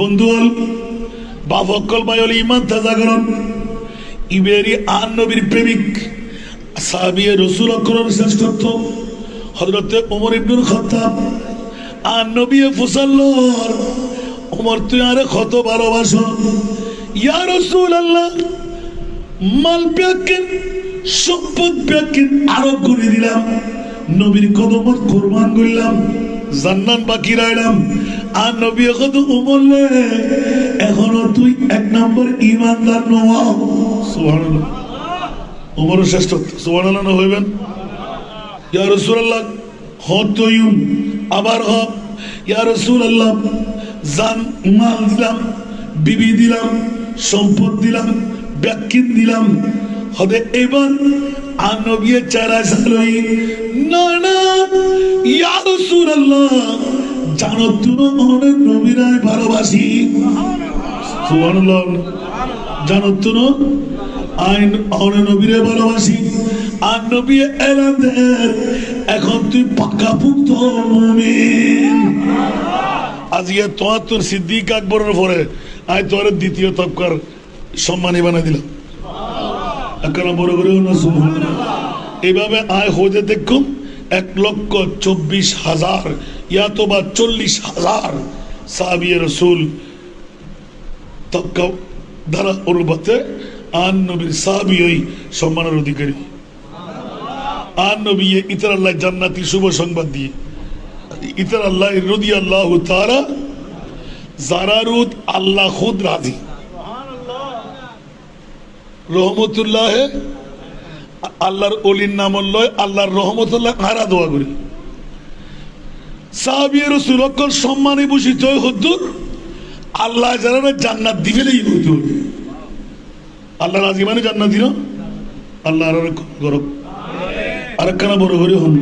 বন্ধু হল বাপ অক্কল ভাই হল ইমান তাজা করন। ইবেরি আন নবীর প্রেমিক সাহাবিয়ে রসুল অক্করের শ্রেষ্ঠত্ব হজরতে ওমর ইবনুল খত্তাব, আর নবী ফুসাল্লর ওমর, তুই আরে কত ভালোবাসো। ইয়া রসুল আল্লাহ মাল ব্যাকেন সম্পদ ব্যাকেন আরও করে দিলাম। নবীর কদমত কোরবান করলাম জান্নান বাকি রাখলাম। আর নবী কত উমরলে? এখনও তুই এক নম্বর ইমানদার নোয়া সুবহানাল্লাহ। উমরের শ্রেষ্ঠ। সুবহানাল্লাহ হইবেন? ইয়া জান, মাল দিলাম, বিবি দিলাম, সম্পদ দিলাম ব্যাকিন দিলাম। হবে এবার আর চারা সালই না নবীরাই ভালোবাসি। আইন ভালোবাসি। এখন তুই পাকা পুক্ত আজকে তোর সিদ্দিক আকবরের পরে আয় তোর দ্বিতীয় তপকার সম্মানী বানাই দিলাম। বড় করে এইভাবে আয় হোজে দেখুন। এক লক্ষ চব্বিশ হাজার, ইয়া তো বা চল্লিশ হাজার সাবিয়ে রসুল দ্বারা অনুপাতে আন নবীর সাহাবি ওই সম্মানের অধিকারী। আন নবী ইতর আল্লাহ জান্নাতি শুভ সংবাদ দিয়ে। ইতর আল্লাহ রদি আল্লাহ তারা জারারুদ আল্লাহ খুদ রাজি। রহমতুল্লাহ আল্লাহর অলির নাম লয় আল্লাহর রহমতুল্লাহ হারা দোয়া করি? সাহাবিয়ের সুরক্ষণ সম্মানে ভূষিত হদ্দুর আল্লাহ যারা জান্নাত দিবেলেই হদ্দুর আল্লাহ রাজি মানে জান্নাত দিল? আল্লাহ আর গরব। আর একখানা বড় করে হন।